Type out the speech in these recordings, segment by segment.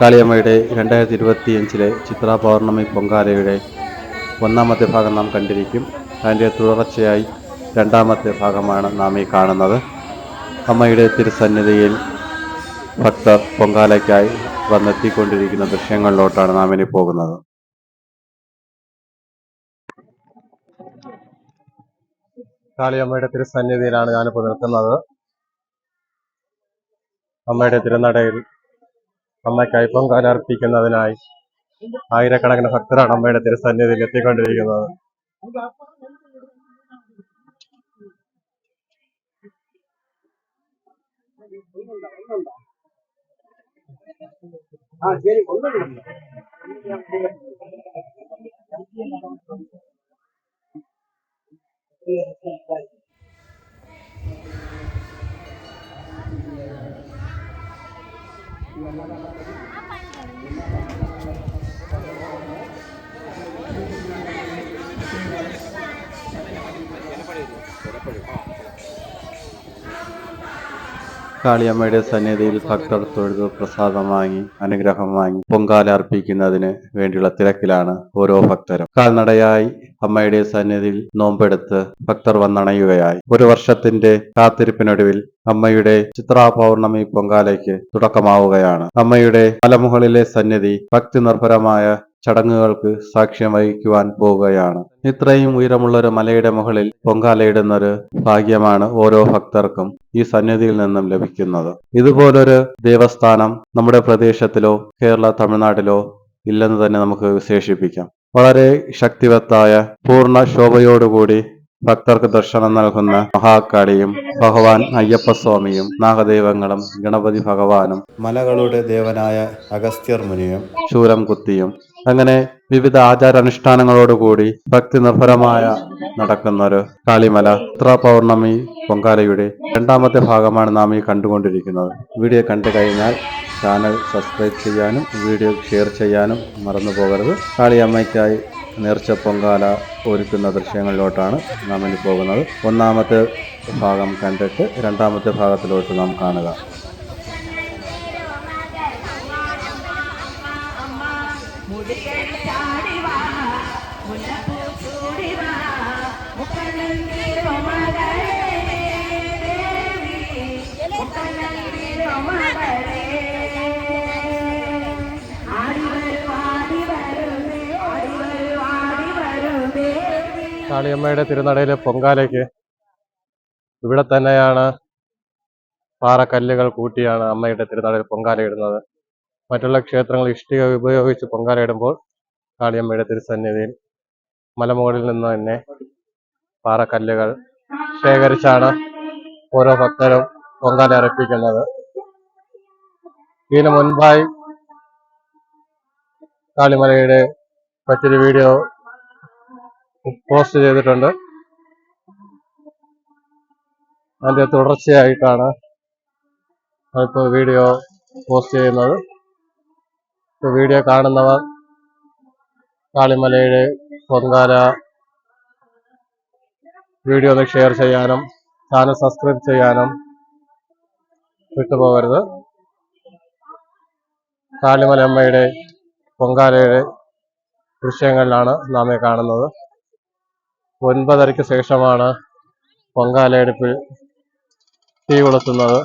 കാളിയമ്മയുടെ രണ്ടായിരത്തി ഇരുപത്തിയഞ്ചിലെ ചിത്ര പൗർണമി പൊങ്കാലയുടെ ഒന്നാമത്തെ ഭാഗം നാം കണ്ടിരിക്കും. അതിന്റെ തുടർച്ചയായി രണ്ടാമത്തെ ഭാഗമാണ് നാം ഈ കാണുന്നത്. അമ്മയുടെ തിരുസന്നിധിയിൽ ഭക്തർ പൊങ്കാലയ്ക്കായി വന്നെത്തിക്കൊണ്ടിരിക്കുന്ന ദൃശ്യങ്ങളിലോട്ടാണ് നാം ഇനി പോകുന്നത്. കാളിയമ്മയുടെ തിരുസന്നിധിയിലാണ് ഞാനിപ്പോൾ നിൽക്കുന്നത്. അമ്മയുടെ തിരുനടയിൽ അമ്മയ്ക്കായി പൊങ്കാല അർപ്പിക്കുന്നതിനായി ആയിരക്കണക്കിന് ഭക്തരാണ് അമ്മയുടെ തിരുസന്നിധിയിൽ എത്തിക്കൊണ്ടിരിക്കുന്നത്. ആ ശരി കാളിയമ്മയുടെ സന്നിധിയിൽ ഭക്തർ തൊഴുതു പ്രസാദം വാങ്ങി അനുഗ്രഹം വാങ്ങി പൊങ്കാല അർപ്പിക്കുന്നതിന് വേണ്ടിയുള്ള തിരക്കിലാണ് ഓരോ ഭക്തരും. കാൽനടയായി അമ്മയുടെ സന്നിധിയിൽ നോമ്പെടുത്ത് ഭക്തർ വന്നണയുകയായി. ഒരു വർഷത്തിന്റെ കാത്തിരിപ്പിനൊടുവിൽ അമ്മയുടെ ചിത്രാ പൗർണമി പൊങ്കാലയ്ക്ക് തുടക്കമാവുകയാണ്. അമ്മയുടെ മലമുകളിലെ സന്നിധി ഭക്തി നിർഭരമായ ചടങ്ങുകൾക്ക് സാക്ഷ്യം വഹിക്കുവാൻ പോവുകയാണ്. ഇത്രയും ഉയരമുള്ള ഒരു മലയുടെ മുകളിൽ പൊങ്കാലയിടുന്നൊരു ഭാഗ്യമാണ് ഓരോ ഭക്തർക്കും ഈ സന്നിധിയിൽ നിന്നും ലഭിക്കുന്നത്. ഇതുപോലൊരു ദേവസ്ഥാനം നമ്മുടെ പ്രദേശത്തിലോ കേരള തമിഴ്നാട്ടിലോ ഇല്ലെന്ന് തന്നെ നമുക്ക് വിശേഷിപ്പിക്കാം. വളരെ ശക്തിവത്തായ പൂർണ ശോഭയോടുകൂടി ഭക്തർക്ക് ദർശനം നൽകുന്ന മഹാകാളിയും ഭഗവാൻ അയ്യപ്പസ്വാമിയും നാഗദൈവങ്ങളും ഗണപതി ഭഗവാനും മലകളുടെ ദേവനായ അഗസ്ത്യർ മുനിയും ശൂരം കുത്തിയും അങ്ങനെ വിവിധ ആചാരാനുഷ്ഠാനങ്ങളോടുകൂടി ഭക്തി നിർഭരമായ നടക്കുന്ന ഒരു കാളിമല ചിത്ര പൗർണമി പൊങ്കാലയുടെ രണ്ടാമത്തെ ഭാഗമാണ് നാം ഈ കണ്ടുകൊണ്ടിരിക്കുന്നത്. വീഡിയോ കണ്ടു കഴിഞ്ഞാൽ ചാനൽ സബ്സ്ക്രൈബ് ചെയ്യാനും വീഡിയോ ഷെയർ ചെയ്യാനും മറന്നു പോകരുത്. കാളിയമ്മയ്ക്കായി നേർച്ച പൊങ്കാല ഒരുക്കുന്ന ദൃശ്യങ്ങളിലോട്ടാണ് നാം ഇനി പോകുന്നത്. ഒന്നാമത്തെ ഭാഗം കണ്ടിട്ട് രണ്ടാമത്തെ ഭാഗത്തിലോട്ട് നാം കാണുക. കാളിയമ്മയുടെ തിരുനടയിലെ പൊങ്കാലയ്ക്ക് ഇവിടെ തന്നെയാണ് പാറക്കല്ലുകൾ കൂട്ടിയാണ് അമ്മയുടെ തിരുനടയിൽ പൊങ്കാലയിടുന്നത് മറ്റുള്ള ക്ഷേത്രങ്ങൾ ഇഷ്ടിക ഉപയോഗിച്ച് പൊങ്കാലയിടുമ്പോൾ കാളിയമ്മയുടെ തിരുസന്നിധിയിൽ മലമുകളിൽ നിന്ന് തന്നെ പാറക്കല്ലുകൾ ശേഖരിച്ചാണ് ഓരോ ഭക്തരും പൊങ്കാല അർപ്പിക്കുന്നത്. ഇതിനു മുൻപായി കാളിമലയുടെ മറ്റൊരു വീഡിയോ പോസ്റ്റ് ചെയ്തിട്ടുണ്ട്. അതിന്റെ തുടർച്ചയായിട്ടാണ് ഇപ്പോൾ വീഡിയോ പോസ്റ്റ് ചെയ്യുന്നത്. ഇപ്പോൾ വീഡിയോ കാണുന്നവർ കാളിമലയുടെ പൊങ്കാല വീഡിയോ ഒന്ന് ഷെയർ ചെയ്യാനും ചാനൽ സബ്സ്ക്രൈബ് ചെയ്യാനും വിട്ടുപോകരുത്. കാളിമല അമ്മയുടെ പൊങ്കാലയുടെ ദൃശ്യങ്ങളിലാണ് നാം കാണുന്നത്. ഒൻപതരയ്ക്ക് ശേഷമാണ് പൊങ്കാലയെടുപ്പിൽ തീ കൊളുത്തുന്നത്.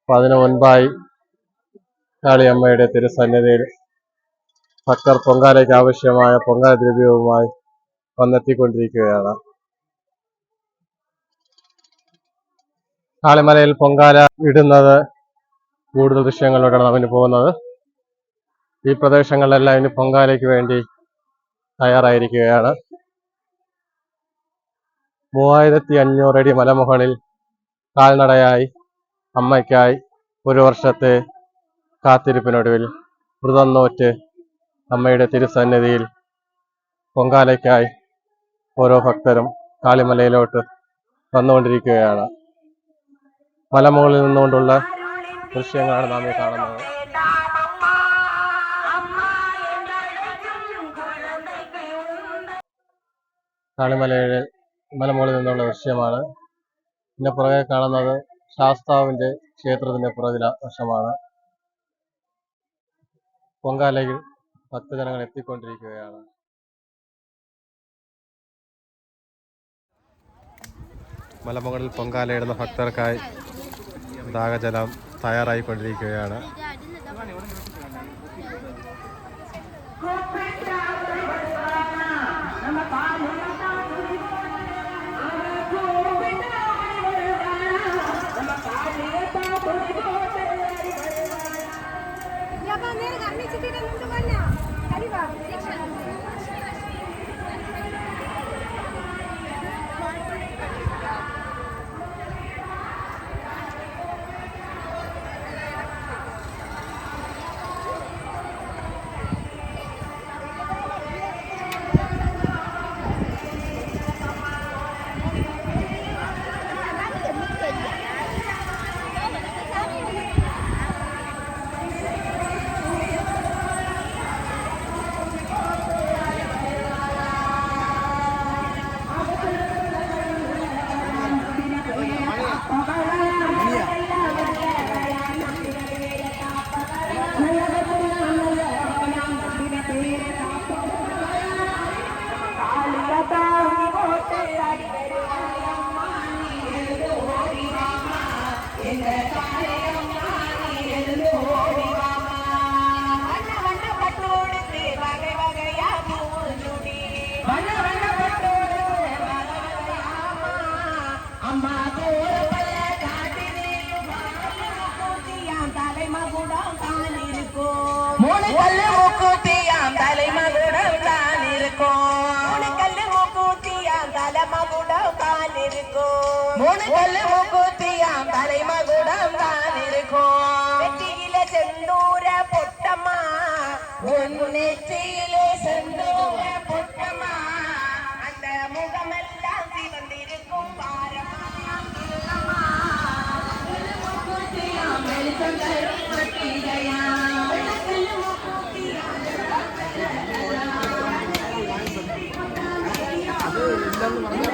അപ്പൊ അതിനു മുൻപായി കാളിയമ്മയുടെ തിരുസന്നിധിയിൽ ഭക്തർ പൊങ്കാലയ്ക്ക് ആവശ്യമായ പൊങ്കാല ദ്രവ്യവുമായി വന്നെത്തിക്കൊണ്ടിരിക്കുകയാണ്. കാളിമലയിൽ പൊങ്കാല ഇടുന്നത് കൂടുതൽ ദൃശ്യങ്ങളിലൂടെയാണ് അവന് പോകുന്നത്. ഈ പ്രദേശങ്ങളിലെല്ലാം ഇനി പൊങ്കാലയ്ക്ക് വേണ്ടി തയ്യാറായിരിക്കുകയാണ്. മൂവായിരത്തി അഞ്ഞൂറടി മലമുകളിൽ കാൽനടയായി അമ്മയ്ക്കായി ഒരു വർഷത്തെ കാത്തിരിപ്പിനൊടുവിൽ വ്രതം നോറ്റ് അമ്മയുടെ തിരുസന്നിധിയിൽ പൊങ്കാലയ്ക്കായി ഓരോ ഭക്തരും കാളിമലയിലോട്ട് വന്നുകൊണ്ടിരിക്കുകയാണ്. മലമുകളിൽ നിന്നുകൊണ്ടുള്ള ദൃശ്യങ്ങളാണ് നാം ഈ കാണുന്നത്. താണിമലയുടെ മലമുകളിൽ നിന്നുള്ള ദൃശ്യമാണ് പിന്നെ പുറകെ കാണുന്നത് ശാസ്താവിന്റെ ക്ഷേത്രത്തിന്റെ പുറകില വശമാണ് പൊങ്കാലയിൽ ഭക്തജനങ്ങൾ എത്തിക്കൊണ്ടിരിക്കുകയാണ്. മലമുകളിൽ പൊങ്കാലയിടുന്ന ഭക്തർക്കായി ദാഹജലം തയ്യാറായിക്കൊണ്ടിരിക്കുകയാണ്. Thank you. നേരെ കണ്ണിച്ചിട്ടില്ല മുണ്ട് പല്ല കരിവാ கல்லு மூக்குத்தியாம் தலைமகுடம் தான் இருக்கும் மூணு கல்லு மூக்குத்தியாம் தலைமகுடம் தான் இருக்கும் மூணு கல்லு மூக்குத்தியாம் தலைமகுடம் Terima kasih.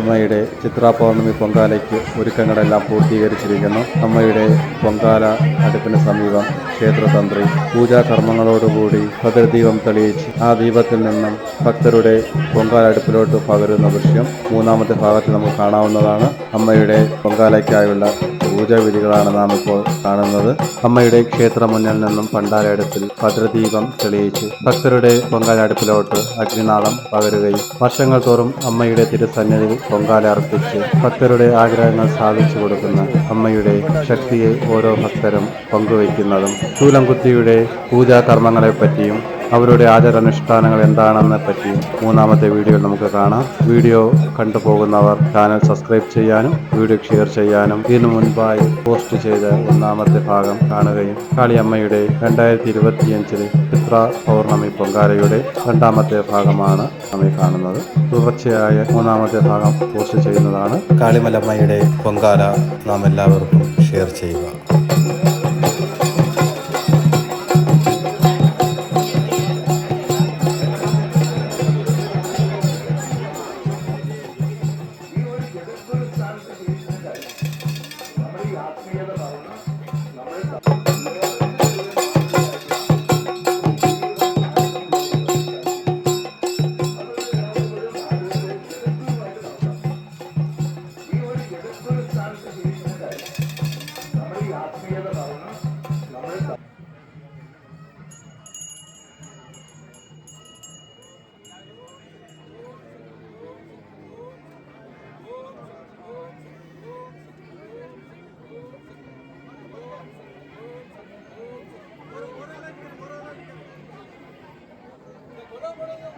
അമ്മയുടെ ചിത്രാപൗർണമി പൊങ്കാലയ്ക്ക് ഒരുക്കങ്ങളെല്ലാം പൂർത്തീകരിച്ചിരിക്കുന്നു. അമ്മയുടെ പൊങ്കാല അടുപ്പിന് സമീപം ക്ഷേത്രതന്ത്രി പൂജാകർമ്മങ്ങളോടുകൂടി ഭദ്രദീപം തെളിയിച്ച് ആ ദീപത്തിൽ നിന്നും ഭക്തരുടെ പൊങ്കാല അടുപ്പിലോട്ട് പകരുന്ന ദൃശ്യം മൂന്നാമത്തെ ഭാഗത്ത് നമുക്ക് കാണാവുന്നതാണ്. അമ്മയുടെ പൊങ്കാലയ്ക്കായുള്ള പൂജാവിധികളാണ് നാം ഇപ്പോൾ കാണുന്നത്. അമ്മയുടെ ക്ഷേത്ര മുന്നിൽ നിന്നും പണ്ടാരയിടത്തിൽ ഭദ്രദീപം തെളിയിച്ച് ഭക്തരുടെ പൊങ്കാലടുപ്പിലോട്ട് അഗ്നിനാളം പകരുകയും വർഷങ്ങൾ തോറും അമ്മയുടെ തിരുസന്നിധിയിൽ പൊങ്കാല അർപ്പിച്ച് ഭക്തരുടെ ആഗ്രഹങ്ങൾ സാധിച്ചു കൊടുക്കുന്ന അമ്മയുടെ ശക്തിയെ ഓരോ ഭക്തരും പങ്കുവയ്ക്കുന്നതും. ശൂലംകുത്തിയുടെ പൂജാകർമ്മങ്ങളെ പറ്റിയും അവരുടെ ആചാരാനുഷ്ഠാനങ്ങൾ എന്താണെന്ന് പറ്റി മൂന്നാമത്തെ വീഡിയോയിൽ നമുക്ക് കാണാം. വീഡിയോ കണ്ടുപോകുന്നവർ ചാനൽ സബ്സ്ക്രൈബ് ചെയ്യാനും വീഡിയോ ഷെയർ ചെയ്യാനും ഇതിനു മുൻപായി പോസ്റ്റ് ചെയ്ത ഒന്നാമത്തെ ഭാഗം കാണുകയും കാളിയമ്മയുടെ രണ്ടായിരത്തി ഇരുപത്തിയഞ്ചിലെ ചിത്ര പൗർണമി പൊങ്കാലയുടെ രണ്ടാമത്തെ ഭാഗമാണ് നമ്മൾ കാണുന്നത്. തുടർച്ചയായ മൂന്നാമത്തെ ഭാഗം പോസ്റ്റ് ചെയ്യുന്നതാണ് കാളിമലമ്മയുടെ പൊങ്കാല നാം എല്ലാവർക്കും ഷെയർ ചെയ്യുക. what